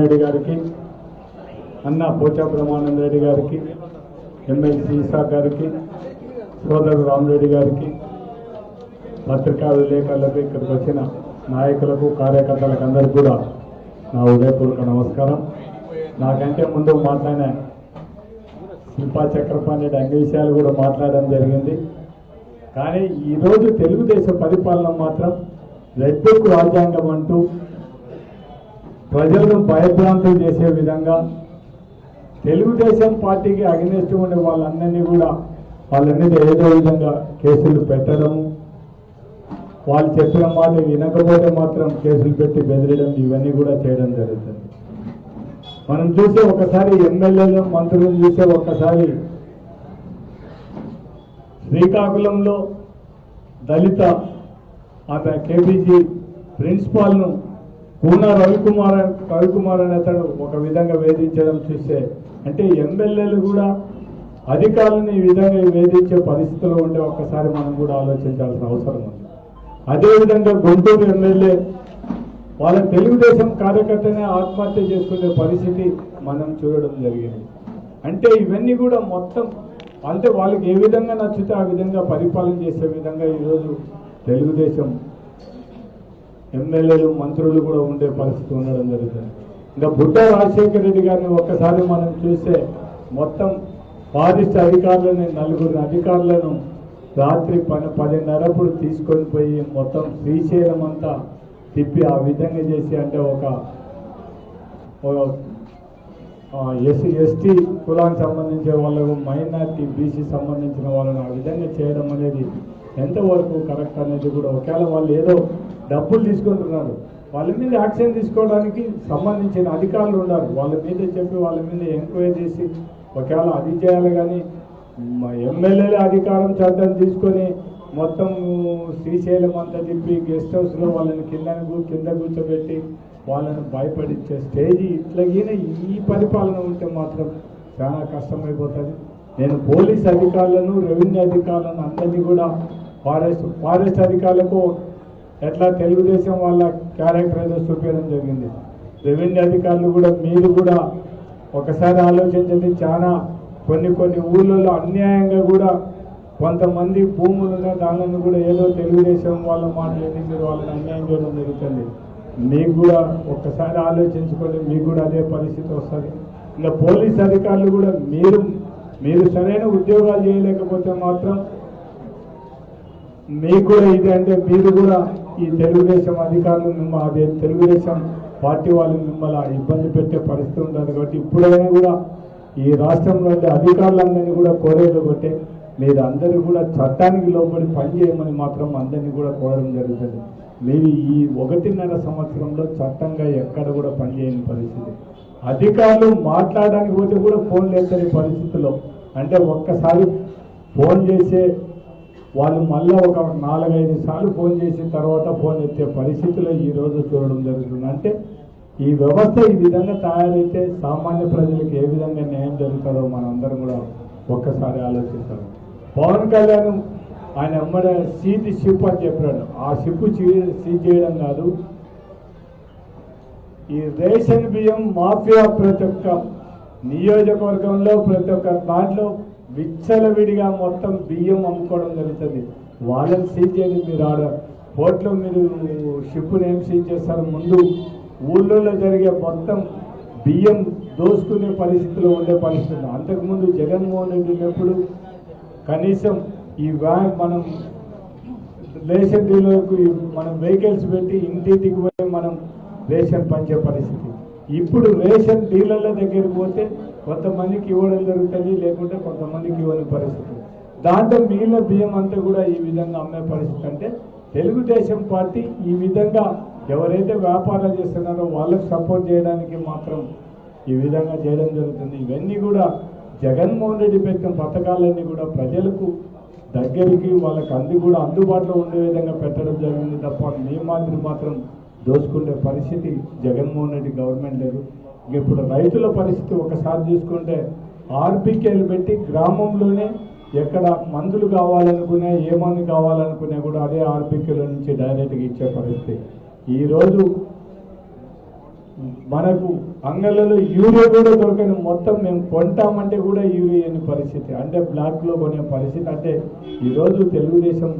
రెడ్డి గారికి అన్న పోచా బ్రహ్మానంద రెడ్డి గారికి ఎమ్మెల్సీ ఈసా గారికి సోదరు రామరెడ్డి గారికి పత్రికా విలేకరులకు ఇక్కడికి వచ్చిన నాయకులకు కార్యకర్తలకు అందరికీ కూడా నా ఉదయపూర్వక నమస్కారం. నాకంటే ముందు మాట్లాడిన శిల్పా చక్రపాణి రెడ్డి అన్ని విషయాలు కూడా మాట్లాడడం జరిగింది. కానీ ఈరోజు తెలుగుదేశం పరిపాలన మాత్రం రెడ్ రాజ్యాంగం అంటూ ప్రజలను భయభ్రాంతులు చేసే విధంగా తెలుగుదేశం పార్టీకి అగ్నిస్ట్ ఉండే వాళ్ళందరినీ కూడా వాళ్ళ మీద ఏదో విధంగా కేసులు పెట్టడం వాళ్ళు చెప్పిన మాట వినకపోతే మాత్రం కేసులు పెట్టి బెదిరడం ఇవన్నీ కూడా చేయడం జరుగుతుంది. మనం చూసే ఒకసారి ఎమ్మెల్యేలు మంత్రులను చూసే ఒకసారి శ్రీకాకుళంలో దళిత ఆమె కేబీజీ ప్రిన్సిపాల్ను కూన రవికుమార్ రవికుమార్ అనే అతడు ఒక విధంగా వేధించడం చూస్తే అంటే ఎమ్మెల్యేలు కూడా అధికారులను ఈ విధంగా వేధించే పరిస్థితిలో ఉండే ఒక్కసారి మనం కూడా ఆలోచించాల్సిన అవసరం ఉంది. అదేవిధంగా గుంటూరు ఎమ్మెల్యే వాళ్ళ తెలుగుదేశం కార్యకర్తనే ఆత్మహత్య చేసుకునే పరిస్థితి మనం చూడడం జరిగింది. అంటే ఇవన్నీ కూడా మొత్తం అంటే వాళ్ళకి ఏ విధంగా నచ్చితే ఆ విధంగా పరిపాలన చేసే విధంగా ఈరోజు తెలుగుదేశం ఎమ్మెల్యేలు మంత్రులు కూడా ఉండే పరిస్థితి ఉండడం జరుగుతుంది. ఇంకా బుట్ట రాజశేఖర రెడ్డి గారిని ఒక్కసారి మనం చూస్తే మొత్తం ఫారెస్ట్ అధికారులని నలుగురు అధికారులను రాత్రి పని పదిన్నరప్పుడు తీసుకొని పోయి మొత్తం శ్రీశైలం అంతా తిప్పి ఆ విధంగా చేసి అంటే ఒక ఎస్సీ ఎస్టీ కులానికి సంబంధించిన వాళ్ళకు మైనార్టీ బీసీ సంబంధించిన వాళ్ళని ఆ విధంగా చేయడం అనేది ఎంతవరకు కరెక్ట్ అనేది కూడా ఒకవేళ వాళ్ళు ఏదో డబ్బులు తీసుకుంటున్నారు వాళ్ళ మీద యాక్షన్ తీసుకోవడానికి సంబంధించిన అధికారులు ఉన్నారు. వాళ్ళ మీద చెప్పి వాళ్ళ మీద ఎంక్వైరీ చేసి ఒకవేళ అది చేయాలి కానీ ఎమ్మెల్యేల అధికారం చట్టం తీసుకొని మొత్తం శ్రీశైలం అంతా తిప్పి గెస్ట్ హౌస్లో వాళ్ళని కింద కింద కూర్చోబెట్టి వాళ్ళని భయపడించే స్టేజ్ ఇట్లాగిన ఈ పరిపాలన ఉంటే మాత్రం చాలా కష్టమైపోతుంది. నేను పోలీస్ అధికారులను రెవెన్యూ అధికారులను అందరినీ కూడా ఫారెస్ట్ ఫారెస్ట్ అధికారులకు ఎట్లా తెలుగుదేశం వాళ్ళ క్యారెక్టర్ ఏదో చూపించడం జరిగింది. రెవెన్యూ అధికారులు కూడా మీరు కూడా ఒకసారి ఆలోచించండి. చాలా కొన్ని కొన్ని ఊళ్ళలో అన్యాయంగా కూడా కొంతమంది భూములు ఉన్న దానిని కూడా ఏదో తెలుగుదేశం వాళ్ళ మాట్లాడి మీరు వాళ్ళని అన్యాయం చేయడం జరుగుతుంది. మీకు కూడా ఒక్కసారి ఆలోచించుకోండి. మీకు కూడా అదే పరిస్థితి వస్తుంది. ఇంకా పోలీస్ అధికారులు కూడా మీరు మీరు సరైన ఉద్యోగాలు చేయలేకపోతే మాత్రం మీకు కూడా ఇది అంటే మీరు కూడా ఈ తెలుగుదేశం అధికారులు మిమ్మల్ని అదే తెలుగుదేశం పార్టీ వాళ్ళు మిమ్మల్ని ఇబ్బంది పెట్టే పరిస్థితి ఉంటుంది కాబట్టి ఇప్పుడైనా కూడా ఈ రాష్ట్రంలో అధికారులందరినీ కూడా కోరేది ఒకటే మీరు అందరూ కూడా చట్టానికి లోబడి పనిచేయమని మాత్రం అందరినీ కూడా కోరడం జరుగుతుంది. మీరు ఈ ఒకటిన్నర సంవత్సరంలో చట్టంగా ఎక్కడ కూడా పనిచేయని పరిస్థితి. అధికారులు మాట్లాడడానికి పోతే కూడా ఫోన్ ఎత్తని పరిస్థితుల్లో అంటే ఒక్కసారి ఫోన్ చేసే వాళ్ళు మళ్ళీ ఒక నాలుగైదు సార్లు ఫోన్ చేసిన తర్వాత ఫోన్ ఎత్తే పరిస్థితిలో ఈ రోజు చూడడం జరుగుతుంది. అంటే ఈ వ్యవస్థ ఈ విధంగా తయారైతే సామాన్య ప్రజలకు ఏ విధంగా న్యాయం జరుగుతుందో మనందరం కూడా ఒక్కసారి ఆలోచిస్తాం. పవన్ కళ్యాణ్ ఆయన అమ్మడ సీట్ షిప్ అని చెప్పాడు. ఆ షిప్ సీజ్ చేయడం కాదు. ఈ రేషన్ బియ్యం మాఫియా ప్రతి ఒక్క నియోజకవర్గంలో ప్రతి ఒక్క దాంట్లో విచ్చలవిడిగా మొత్తం బియ్యం అమ్ముకోవడం జరుగుతుంది. వాళ్ళని సీజ్ చేయండి మీరు ఆడ. పోర్ట్లో మీరు షిప్ని ఏం సీజ్ చేస్తారు? ముందు ఊళ్ళో జరిగే మొత్తం బియ్యం దోసుకునే పరిస్థితిలో ఉండే పరిస్థితి అంతకుముందు జగన్మోహన్ రెడ్డి ఉన్నప్పుడు కనీసం ఈ వ్యాన్ మనం రేషన్ డీలర్కు మనం వెహికల్స్ పెట్టి ఇంటింటికి పోయి మనం రేషన్ పంచే పరిస్థితి. ఇప్పుడు రేషన్ డీలర్ల దగ్గరికి పోతే కొంతమందికి ఇవ్వడం జరుగుతుంది లేకుంటే కొంతమందికి ఇవ్వని పరిస్థితి. దాంట్లో మిగిలిన బియ్యం అంతా కూడా ఈ విధంగా అమ్మే పరిస్థితి అంటే తెలుగుదేశం పార్టీ ఈ విధంగా ఎవరైతే వ్యాపారాలు చేస్తున్నారో వాళ్ళకి సపోర్ట్ చేయడానికి మాత్రం ఈ విధంగా చేయడం జరుగుతుంది. ఇవన్నీ కూడా జగన్మోహన్ రెడ్డి పెట్టిన పథకాలన్నీ కూడా ప్రజలకు దగ్గరికి వాళ్ళకి అంది కూడా అందుబాటులో ఉండే విధంగా పెట్టడం జరిగింది తప్ప మీ మాదిరి మాత్రం దోచుకునే పరిస్థితి జగన్మోహన్ రెడ్డి గవర్నమెంట్ లేదు. ఇప్పుడు రైతుల పరిస్థితి ఒకసారి చూసుకుంటే ఆర్బీకేలు పెట్టి గ్రామంలోనే ఎక్కడ మందులు కావాలనుకునే ఏ మందు కావాలనుకునే కూడా అదే ఆర్బీకేల నుంచి డైరెక్ట్గా ఇచ్చే పరిస్థితి. ఈరోజు మనకు అంగళ్ళలో యూరియా కూడా దొరకని మొత్తం మేము కొంటామంటే కూడా యూరియా లేని పరిస్థితి. అంటే బ్లాక్లో కొనే పరిస్థితి. అంటే ఈరోజు తెలుగుదేశం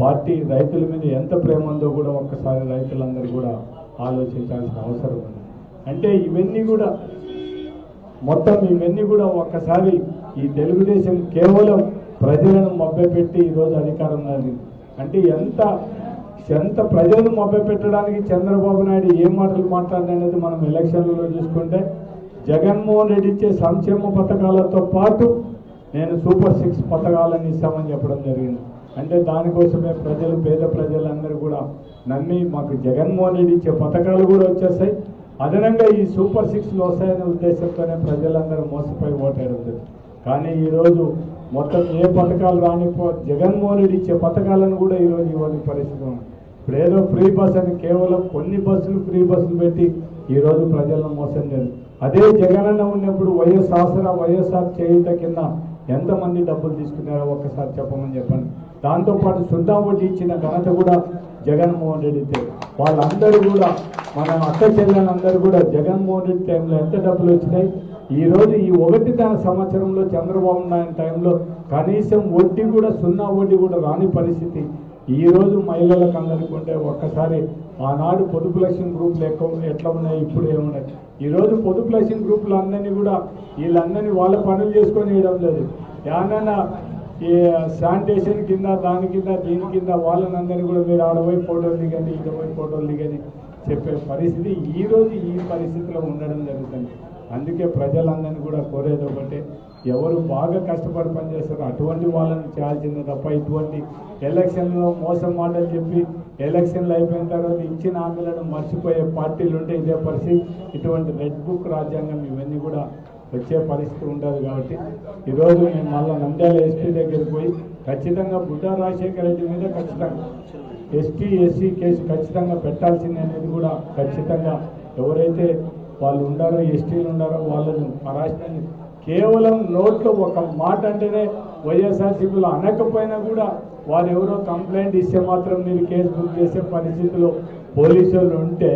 పార్టీ రైతుల మీద ఎంత ప్రేమ ఉందో కూడా ఒక్కసారి రైతులందరూ కూడా ఆలోచించాల్సిన అవసరం ఉంది. అంటే ఇవన్నీ కూడా మొత్తం ఇవన్నీ కూడా ఒక్కసారి ఈ తెలుగుదేశం కేవలం ప్రజలను మభ్యపెట్టి ఈరోజు అధికారంలో అంటే ఎంత ఎంత ప్రజలను మభ్యపెట్టడానికి చంద్రబాబు నాయుడు ఏ మాటలు మాట్లాడినది మనం ఎలక్షన్లలో చూసుకుంటే జగన్మోహన్ రెడ్డి ఇచ్చే సంక్షేమ పథకాలతో పాటు నేను సూపర్ సిక్స్ పథకాలను ఇస్తామని చెప్పడం జరిగింది. అంటే దానికోసమే ప్రజలు పేద ప్రజలందరూ కూడా నమ్మి మాకు జగన్మోహన్ రెడ్డి ఇచ్చే పథకాలు కూడా వచ్చేస్తాయి. అదనంగా ఈ సూపర్ సిక్స్లు వస్తాయనే ఉద్దేశంతోనే ప్రజలందరూ మోసపోయి ఓటేయడం కానీ ఈరోజు మొత్తం ఏ పథకాలు రానిపో జగన్మోహన్ రెడ్డి ఇచ్చే పథకాలను కూడా ఈరోజు ఇవ్వని పరిస్థితి ఉంది. ఇప్పుడు ఏదో ఫ్రీ బస్ అని కేవలం కొన్ని బస్సులు ఫ్రీ బస్సులు పెట్టి ఈరోజు ప్రజలను మోసం చేయదు అదే జగనన్న ఉన్నప్పుడు వైఎస్ ఆసరా వైఎస్ఆర్ చేయుట కింద ఎంతమంది డబ్బులు తీసుకున్నారో ఒక్కసారి చెప్పమని చెప్పండి. దాంతోపాటు సున్నా వడ్డీ ఇచ్చిన ఘనత కూడా జగన్మోహన్ రెడ్డి వాళ్ళందరూ కూడా మన అక్క చెల్లెలందరూ కూడా జగన్మోహన్ రెడ్డి టైంలో ఎంత డబ్బులు వచ్చినాయి? ఈ రోజు ఈ ఒకటి తన సంవత్సరంలో చంద్రబాబు నాయుడు టైంలో కనీసం వడ్డీ కూడా సున్నా వడ్డీ కూడా రాని పరిస్థితి. ఈరోజు మహిళలకు అందనుకుంటే ఉంటే ఒక్కసారి ఆనాడు పొదుపు లక్ష్యం గ్రూపులు ఎక్కువ ఎట్లా ఉన్నాయి ఇప్పుడు ఏమున్నాయి? ఈరోజు పొదుపు లక్ష్యం గ్రూపులు అందరినీ కూడా వీళ్ళందరినీ వాళ్ళ పనులు చేసుకొని వేయడం లేదు. ఏమన్నా ఈ శానిటేషన్ కింద దాని కింద దీని కింద వాళ్ళని అందరినీ కూడా మీరు ఆడపోయి ఫోటోలు దిగండి ఇటుపోయి ఫోటోలు దిగని చెప్పే పరిస్థితి ఈరోజు ఈ పరిస్థితిలో ఉండడం జరుగుతుంది. అందుకే ప్రజలందరినీ కూడా కోరేది ఒకటే ఎవరు బాగా కష్టపడి పనిచేస్తారో అటువంటి వాళ్ళని చేయాల్సిందే తప్ప ఇటువంటి ఎలక్షన్లో మోసం మాటలు చెప్పి ఎలక్షన్లు అయిపోయిన తర్వాత ఇచ్చిన హామీలను మర్చిపోయే పార్టీలు ఉంటే ఇదే పరిస్థితి. ఇటువంటి రెడ్ బుక్ రాజ్యాంగం ఇవన్నీ కూడా వచ్చే పరిస్థితి ఉండదు కాబట్టి ఈరోజు మేము మళ్ళీ నంద్యాల ఎస్పీ దగ్గరికి పోయి ఖచ్చితంగా బుద్ధా రాజశేఖర రెడ్డి మీద ఖచ్చితంగా ఎస్టీ ఎస్సీ కేసు ఖచ్చితంగా పెట్టాల్సింది అనేది కూడా ఖచ్చితంగా ఎవరైతే వాళ్ళు ఉండారో ఎస్టీలు ఉండారో వాళ్ళను పరాశనాన్ని కేవలం నోట్లో ఒక మాట అంటేనే వైఎస్ఆర్సీపీలో అనకపోయినా కూడా వారు ఎవరో కంప్లైంట్ ఇస్తే మాత్రం మీరు కేసు బుక్ చేసే పరిస్థితిలో పోలీసులు ఉంటే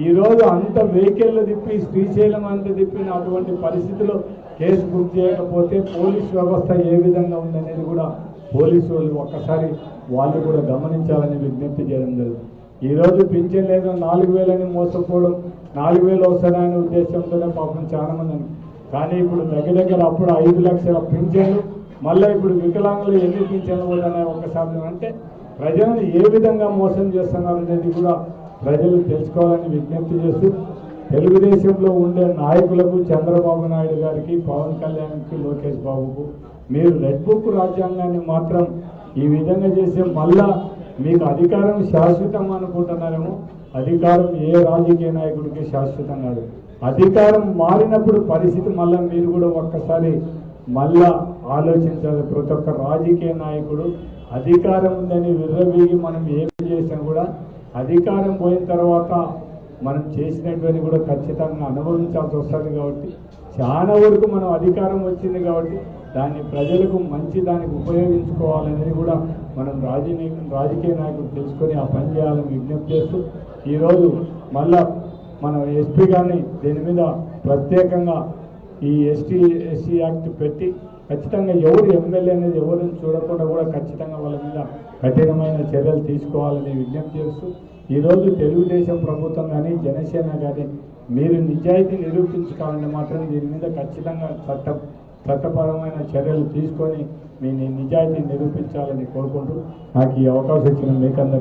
ఈరోజు అంత వెహికల్లో తిప్పి శ్రీశైలం అంత తిప్పిన అటువంటి పరిస్థితిలో కేసు బుక్ చేయకపోతే పోలీస్ వ్యవస్థ ఏ విధంగా ఉందనేది కూడా పోలీసు వాళ్ళు ఒక్కసారి వాళ్ళు కూడా గమనించాలని విజ్ఞప్తి చేయడం జరుగుతుంది ఈ రోజు పింఛన్ లేదు నాలుగు వేలని మోసపోవడం నాలుగు వేలు వస్తారనే ఉద్దేశంతోనే పాపం చాలా మంది కానీ ఇప్పుడు దగ్గర దగ్గర అప్పుడు ఐదు లక్షల పింఛన్లు మళ్ళీ ఇప్పుడు వికలాంగులు ఎన్ని పింఛన్లు పోతున్నాయి ఒక్కసారి అంటే ప్రజలను ఏ విధంగా మోసం చేస్తున్నారు అనేది కూడా ప్రజలు తెలుసుకోవాలని విజ్ఞప్తి చేస్తూ తెలుగుదేశంలో ఉండే నాయకులకు చంద్రబాబు నాయుడు గారికి పవన్ కళ్యాణ్కి లోకేష్ బాబుకు మీరు రెడ్ బుక్ రాజ్యాంగాన్ని మాత్రం ఈ విధంగా చేసే మళ్ళా మీకు అధికారం శాశ్వతం అనుకుంటున్నారేమో అధికారం ఏ రాజకీయ నాయకుడికి శాశ్వతం కాదు. అధికారం మారినప్పుడు పరిస్థితి మళ్ళీ మీరు కూడా ఒక్కసారి మళ్ళా ఆలోచించాలి. ప్రతి ఒక్క రాజకీయ నాయకుడు అధికారం ఉందని విర్రవీగి మనం ఏం చేసినా కూడా అధికారం పోయిన తర్వాత మనం చేసినటువంటి కూడా ఖచ్చితంగా అనుభవించాల్సి వస్తుంది కాబట్టి చాలా వరకు మనం అధికారం వచ్చింది కాబట్టి దాన్ని ప్రజలకు మంచి దానికి ఉపయోగించుకోవాలనేది కూడా మనం రాజకీయ రాజకీయ నాయకులు తెలుసుకొని ఆ పని చేయాలని విజ్ఞప్తి చేస్తూ ఈరోజు మళ్ళా మనం ఎస్పీ గారిని దీని మీద ప్రత్యేకంగా ఈ ఎస్టీ ఎస్సీ యాక్ట్ పెట్టి ఖచ్చితంగా ఎవరు ఎమ్మెల్యే అనేది ఎవరిని చూడకుండా కూడా ఖచ్చితంగా వాళ్ళ మీద కఠినమైన చర్యలు తీసుకోవాలని విజ్ఞప్తి చేస్తూ ఈరోజు తెలుగుదేశం ప్రభుత్వం కానీ జనసేన కానీ మీరు నిజాయితీ నిరూపించుకోవాలని మాత్రం దీని మీద ఖచ్చితంగా చట్ట చట్టపరమైన చర్యలు తీసుకొని మీ నిజాయితీ నిరూపించాలని కోరుకుంటూ నాకు ఈ అవకాశం ఇచ్చిన మీకందరూ